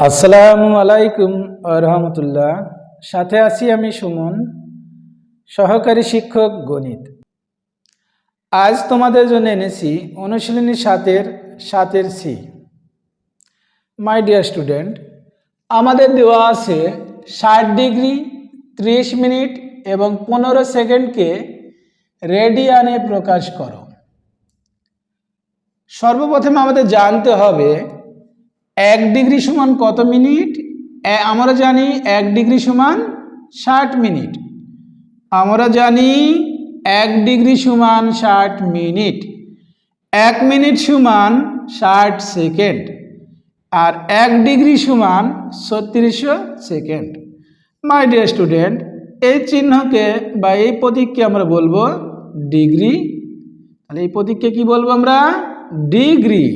আসসালামু আলাইকুম রহমতুল্লাহ। সাথে আছি আমি সুমন, সহকারী শিক্ষক গণিত। আজ তোমাদের জন্য এনেছি অনুশীলনী সাতের সাতের সি। মাই ডিয়ার স্টুডেন্ট আমাদের দেওয়া আছে ষাট ডিগ্রি, ত্রিশ মিনিট এবং পনেরো সেকেন্ডকে রেডিয়ানে প্রকাশ করো। সর্বপ্রথম আমাদের জানতে হবে এক ডিগ্রি সমান কত মিনিট? আমরা জানি এক ডিগ্রি সমান ষাট মিনিট। আমরা জানি এক ডিগ্রি সমান ষাট মিনিট। এক মিনিট সমান ষাট সেকেন্ড। আর এক ডিগ্রি সমান ছত্রিশশো সেকেন্ড। মাই ডিয়ার স্টুডেন্ট এই চিহ্নকে বা এই প্রতীককে আমরা বলব ডিগ্রি। তাহলে এই প্রতীককে কি বলব আমরা? ডিগ্রি।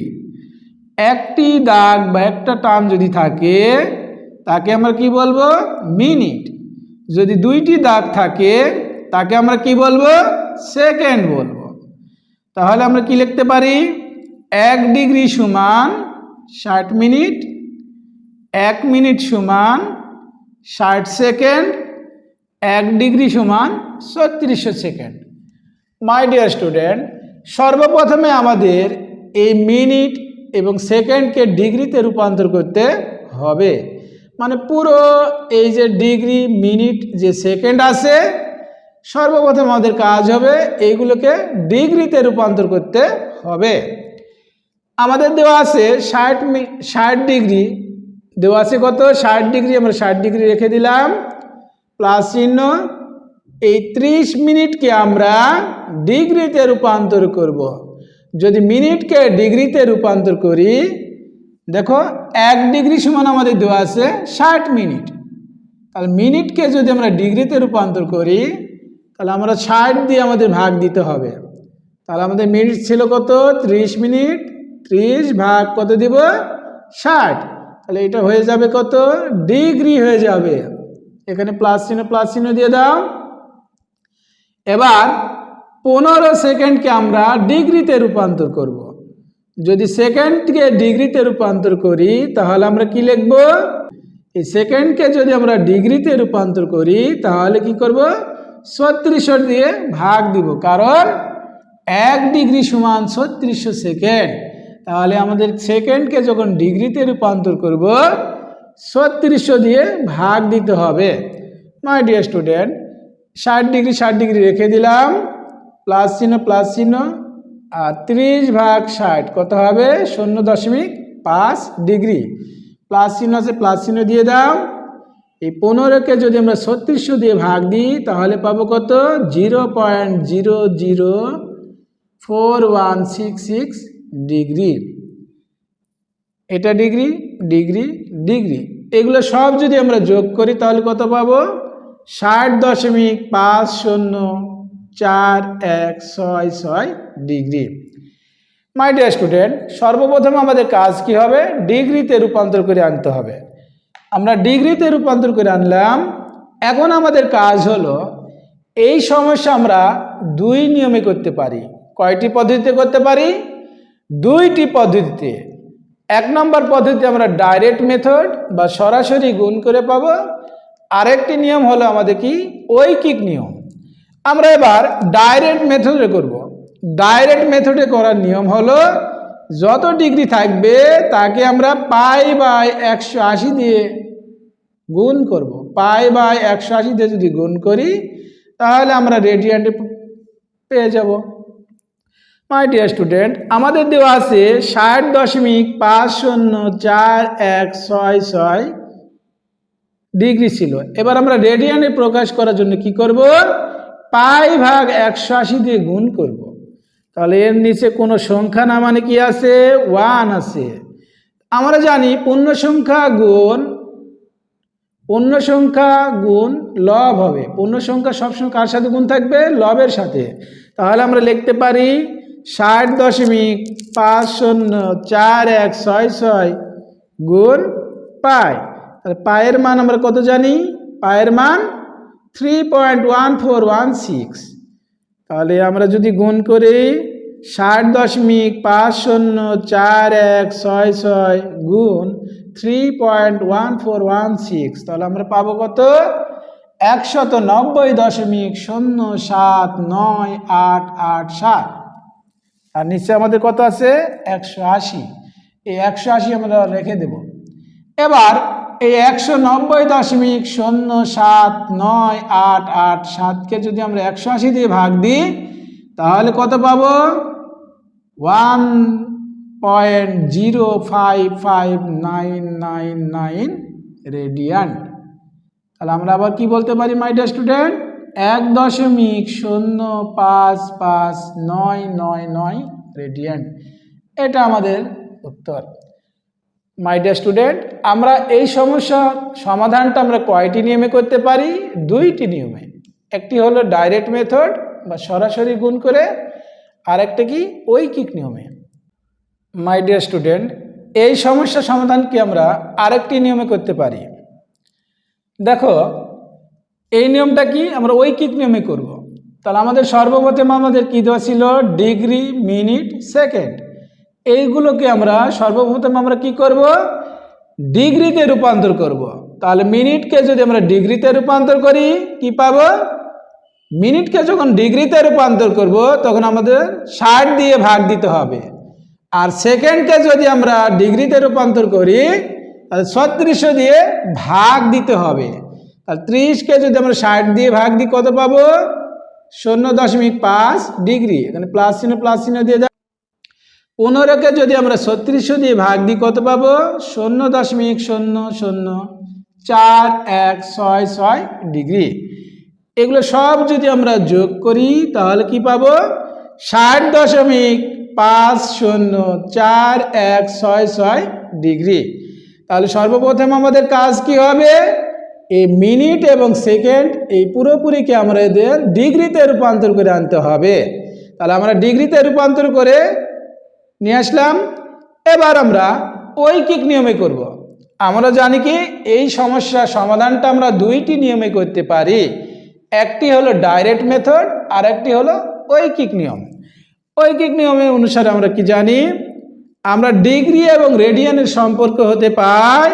একটি দাগ বা একটা টান যদি থাকে, তাকে আমরা কি বলব? মিনিট। যদি দুইটি দাগ থাকে, তাকে আমরা কি বলব? সেকেন্ড বলব। তাহলে আমরা কি লিখতে পারি? এক ডিগ্রি সমান ষাট মিনিট, এক মিনিট সমান ষাট সেকেন্ড, এক ডিগ্রি সমান ছত্রিশশো সেকেন্ড। মাই ডিয়ার স্টুডেন্ট, সর্বপ্রথমে আমাদের এই মিনিট এবং সেকেন্ডকে ডিগ্রিতে রূপান্তর করতে হবে। মানে পুরো এই যে ডিগ্রি, মিনিট যে সেকেন্ড আছে, সর্বপ্রথম আমাদের কাজ হবে এইগুলোকে ডিগ্রিতে রূপান্তর করতে হবে। আমাদের দেওয়া আছে ষাট ষাট ডিগ্রি। দেওয়া আছে কত? ষাট ডিগ্রি, আমরা ষাট ডিগ্রি রেখে দিলাম। প্লাস চিহ্ন, এই ত্রিশ মিনিটকে আমরা ডিগ্রিতে রূপান্তর করব। যদি মিনিটকে ডিগ্রিতে রূপান্তর করি, দেখো এক ডিগ্রি সমান আমাদের দেওয়া আছে ষাট মিনিট। তাহলে মিনিটকে যদি আমরা ডিগ্রিতে রূপান্তর করি, তাহলে আমরা ষাট দিয়ে আমাদের ভাগ দিতে হবে। তাহলে আমাদের মিনিট ছিল কত? ত্রিশ মিনিট। ত্রিশ ভাগ কত দিব? ষাট। তাহলে এটা হয়ে যাবে কত? ডিগ্রি হয়ে যাবে। এখানে প্লাস চিহ্ন প্লাস চিহ্ন দিয়ে দাও। এবার পনেরো সেকেন্ডকে আমরা ডিগ্রিতে রূপান্তর করব। যদি সেকেন্ডকে ডিগ্রিতে রূপান্তর করি, তাহলে আমরা কি লিখব? এই সেকেন্ডকে যদি আমরা ডিগ্রিতে রূপান্তর করি, তাহলে কি করব? ছত্রিশশো দিয়ে ভাগ দিব, কারণ এক ডিগ্রি সমান ছত্রিশশো সেকেন্ড। তাহলে আমাদের সেকেন্ডকে যখন ডিগ্রিতে রূপান্তর করব, ছত্রিশশো দিয়ে ভাগ দিতে হবে। মাই ডিয়ার স্টুডেন্ট ষাট ডিগ্রি ষাট ডিগ্রি রেখে দিলাম। প্লাস চিহ্ন প্লাস চিহ্ন আর ত্রিশ ভাগ ষাট, কত হবে? শূন্য দশমিক পাঁচ ডিগ্রি। প্লাস চিহ্ন আছে, প্লাস চিহ্ন দিয়ে দাও। এই পনেরোকে যদি আমরা ছত্রিশশো দিয়ে ভাগ দিই, তাহলে পাবো কত? Zero point zero zero four one six six degree. এটা ডিগ্রি ডিগ্রি ডিগ্রি। এগুলো সব যদি আমরা যোগ করি, তাহলে কত পাবো? ষাট দশমিক পাঁচ শূন্য চার এক ছয় ছয় ডিগ্রি। মাই ডিয়ার স্টুডেন্ট সর্বপ্রথম আমাদের কাজ কি হবে? ডিগ্রিতে রূপান্তর করে আনতে হবে। আমরা ডিগ্রিতে রূপান্তর করে আনলাম। এখন আমাদের কাজ হলো, এই সমস্যা আমরা দুই নিয়মে করতে পারি। কয়টি পদ্ধতিতে করতে পারি? দুইটি পদ্ধতিতে। এক নম্বর পদ্ধতি আমরা ডাইরেক্ট মেথড বা সরাসরি গুণ করে পাবো। আরেকটি নিয়ম হলো আমাদের কি? ঐকিক নিয়ম। আমরা এবার ডাইরেক্ট মেথডে করব। ডাইরেক্ট মেথডে করার নিয়ম হলো, যত ডিগ্রি থাকবে, তাকে আমরা পাই বাই একশো আশি দিয়ে গুণ করব। পাই বাই একশো আশি দিয়ে যদি গুণ করি, তাহলে আমরা রেডিয়ান্টে পেয়ে যাব। মাই ডিয়ার স্টুডেন্ট আমাদের দেওয়া আছে ষাট দশমিক পাঁচ শূন্য চার এক ছয় ছয় ডিগ্রি ছিল। এবার আমরা রেডিয়ানে প্রকাশ করার জন্য কি করব? পাই ভাগ একশো আশি দিয়ে গুণ করব। তাহলে এর নিচে কোনো সংখ্যা না মানে কি আছে? ওয়ান আছে। আমরা জানি পূর্ণ সংখ্যা গুণ, পূর্ণ সংখ্যা গুণ লব হবে। পূর্ণ সংখ্যা সবসময় কার সাথে গুণ থাকবে? লবের সাথে। তাহলে আমরা লিখতে পারি ষাট দশমিক পাঁচ শূন্য চার এক ছয় ছয় গুণ পায় তাহলে পায়ের মান আমরা কত জানি? পায়ের মান three point one four one six তাহলে আমরা যদি গুণ করি ষাট দশমিক পাঁচ শূন্য চার এক ছয় ছয় গুণ three point one four one six তাহলে আমরা পাবো কত? একশত নব্বই দশমিক শূন্য সাত নয় আট আট সাত। আর নিচে আমাদের কত আছে? একশো আশি। এই একশো আশি আমরা রেখে দেব। এবার এই একশো নব্বই দশমিক শূন্য সাত নয় আট আট সাতকে যদি আমরা একশো আশি দিয়ে ভাগ দিই, তাহলে কত পাবো? One point zero five five nine nine nine radiant তাহলে আমরা আবার কি বলতে পারি, মাই স্টুডেন্ট? এক দশমিক শূন্য পাঁচ পাঁচ নয় নয় নয় রেডিয়ান্ট এটা আমাদের উত্তর। মাই ডিয়ার স্টুডেন্ট আমরা এই সমস্যা সমাধানটা আমরা কয়টি নিয়মে করতে পারি? দুইটি নিয়মে। একটি হলো ডাইরেক্ট মেথড বা সরাসরি গুণ করে আর একটা কি? ঐকিক নিয়মে। মাই ডিয়ার স্টুডেন্ট এই সমস্যা সমাধানকে আমরা আরেকটি নিয়মে করতে পারি? দেখো, এই নিয়মটা কি? আমরা ঐকিক নিয়মে করব। তাহলে আমাদের সর্বপ্রথম আমাদের কী দেওয়া ছিল? Degree, minute, second. এইগুলোকে আমরা সর্বপ্রথম আমরা কি করব? ডিগ্রিতে রূপান্তর করব। তাহলে মিনিটকে যদি আমরা ডিগ্রিতে রূপান্তর করি, কি পাব? মিনিটকে যখন ডিগ্রিতে রূপান্তর করব, তখন আমাদের ষাট দিয়ে ভাগ দিতে হবে। আর সেকেন্ডকে যদি আমরা ডিগ্রিতে রূপান্তর করি, তাহলে ছত্রিশশো দিয়ে ভাগ দিতে হবে। তাহলে ত্রিশকে যদি আমরা ষাট দিয়ে ভাগ দিই, কত পাবো? শূন্য দশমিক পাঁচ ডিগ্রি। এখানে প্লাস চিহ্ন প্লাস চিহ্ন দিয়ে পনেরোকে যদি আমরা ছত্রিশশো দিয়ে ভাগ দিই, কত পাবো? শূন্য দশমিক শূন্য শূন্য চার এক ছয় ছয় ডিগ্রি। এগুলো সব যদি আমরা যোগ করি, তাহলে কি পাবো? ষাট দশমিক পাঁচ শূন্য চার এক ছয় ছয় ডিগ্রি। তাহলে সর্বপ্রথম আমাদের কাজ কি হবে? এই মিনিট এবং সেকেন্ড এই পুরোপুরিকে আমরা এদের ডিগ্রিতে রূপান্তর করে আনতে হবে। তাহলে আমরা ডিগ্রিতে রূপান্তর করে নিয়ে আসলাম। এবার আমরা ঐকিক নিয়মে করব। আমরা জানি কি, এই সমস্যার সমাধানটা আমরা দুইটি নিয়মে করতে পারি। একটি হলো ডাইরেক্ট মেথড আর একটি হলো ঐকিক নিয়ম। ঐকিক নিয়মের অনুসারে আমরা কি জানি, আমরা ডিগ্রি এবং রেডিয়ানের সম্পর্ক হতে পাই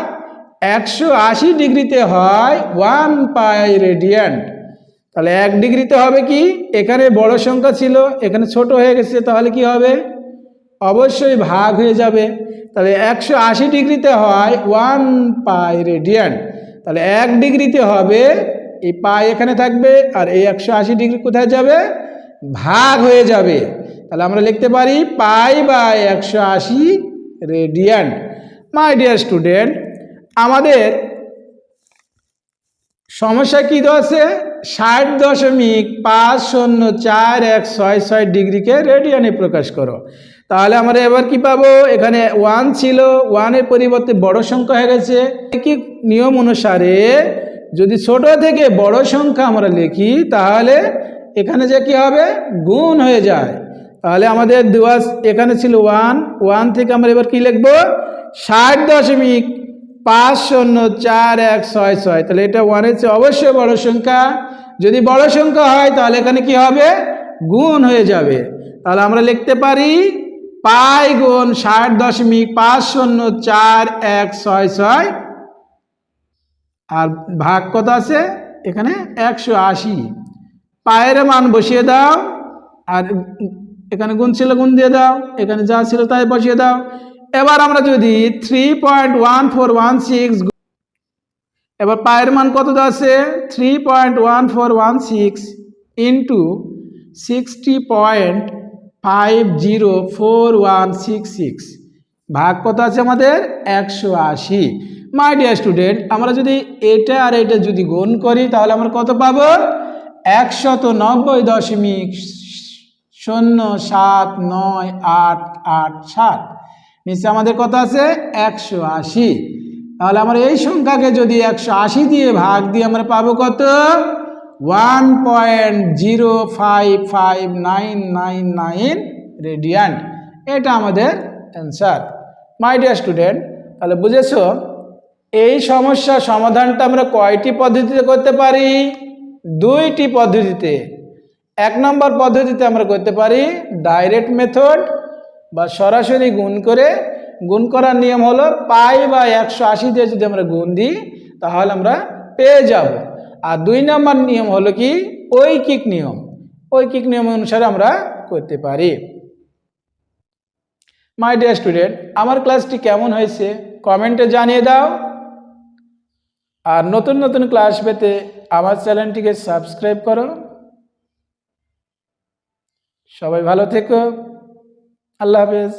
একশো আশি ডিগ্রিতে হয় ওয়ান পাই রেডিয়ান্ট তাহলে এক ডিগ্রিতে হবে কি? এখানে বড় সংখ্যা ছিল, এখানে ছোট হয়ে গেছে, তাহলে কি হবে? অবশ্যই ভাগ হয়ে যাবে। তাহলে একশো আশি ডিগ্রিতে হয় ওয়ান পাই রেডিয়ান্ট তাহলে এক ডিগ্রিতে হবে, এই পাই এখানে থাকবে আর এই একশো আশি ডিগ্রি কোথায় যাবে? ভাগ হয়ে যাবে। তাহলে আমরা লিখতে পারি পাই বাই একশো আশি রেডিয়ান্ট মাই ডিয়ার স্টুডেন্ট, আমাদের সমস্যা কী আছে? ষাট দশমিক পাঁচ শূন্য চার এক ছয় ছয় ডিগ্রিকে রেডিয়ানে প্রকাশ করো। তাহলে আমরা এবার কি পাবো? এখানে ওয়ান ছিল। ওয়ানের পরিবর্তে বড় সংখ্যা হয়ে গেছে। কি নিয়ম অনুসারে যদি ছোট থেকে বড় সংখ্যা আমরা লিখি, তাহলে এখানে যে কি হবে? গুণ হয়ে যায়। তাহলে আমাদের দেওয়া এখানে ছিল ওয়ান ওয়ান থেকে আমরা এবার কি লিখব? ষাট দশমিক পাঁচ শূন্য চার এক ছয় ছয়। তাহলে এটা ওয়ানের চেয়ে অবশ্যই বড় সংখ্যা। যদি বড় সংখ্যা হয়, তাহলে এখানে কি হবে? গুণ হয়ে যাবে। তাহলে আমরা লিখতে পারি পাই গুণ ষাট দশমিক পাঁচ শূন্য চার এক ছয় ছয়। আর ভাগ কত আছে? এখানে একশো আশি। পায়ের মান বসিয়ে দাও। আর এখানে গুণ ছিল গুণ দিয়ে দাও। এখানে যা ছিল তাই বসিয়ে দাও। এবার আমরা যদি three point one four one six এবার পায়ের মান কত আছে? Three point one four one six into sixty point five zero four one six six ভাগ কত আছে আমাদের? একশো আশি। মাই ডিয়ার স্টুডেন্ট আমরা যদি এটা আর এটা যদি গুণ করি, তাহলে আমরা কত পাবো? একশত নব্বই দশমিক শূন্য সাত নয় আট আট সাত। নিচে আমাদের কত আছে? একশো আশি। তাহলে আমরা এই সংখ্যাকে যদি একশো আশি দিয়ে ভাগ দিয়ে আমরা পাবো কত? One point zero five five nine nine nine radiant এটা আমাদের অ্যান্সার মাই ডিয়ার স্টুডেন্ট তাহলে বুঝেছ? এই সমস্যার সমাধানটা আমরা কয়টি পদ্ধতিতে করতে পারি? দুইটি পদ্ধতিতে। এক নম্বর পদ্ধতিতে আমরা করতে পারি ডাইরেক্ট মেথড বা সরাসরি গুণ করে। গুণ করার নিয়ম হলো পাই বা একশো আশি দিয়ে যদি আমরা গুণ দিই, তাহলে আমরা পেয়ে যাব। আর দুই নম্বর নিয়ম হলো কি? ঐকিক নিয়ম। ঐকিক নিয়ম অনুসারে আমরা করতে পারি। মাই ডিয়ার স্টুডেন্ট আমার ক্লাসটি কেমন হয়েছে? কমেন্টে জানিয়ে দাও। আর নতুন নতুন ক্লাস পেতে আমার চ্যানেলটিকে সাবস্ক্রাইব করো। সবাই ভালো থেকো। আল্লাহ হাফেজ।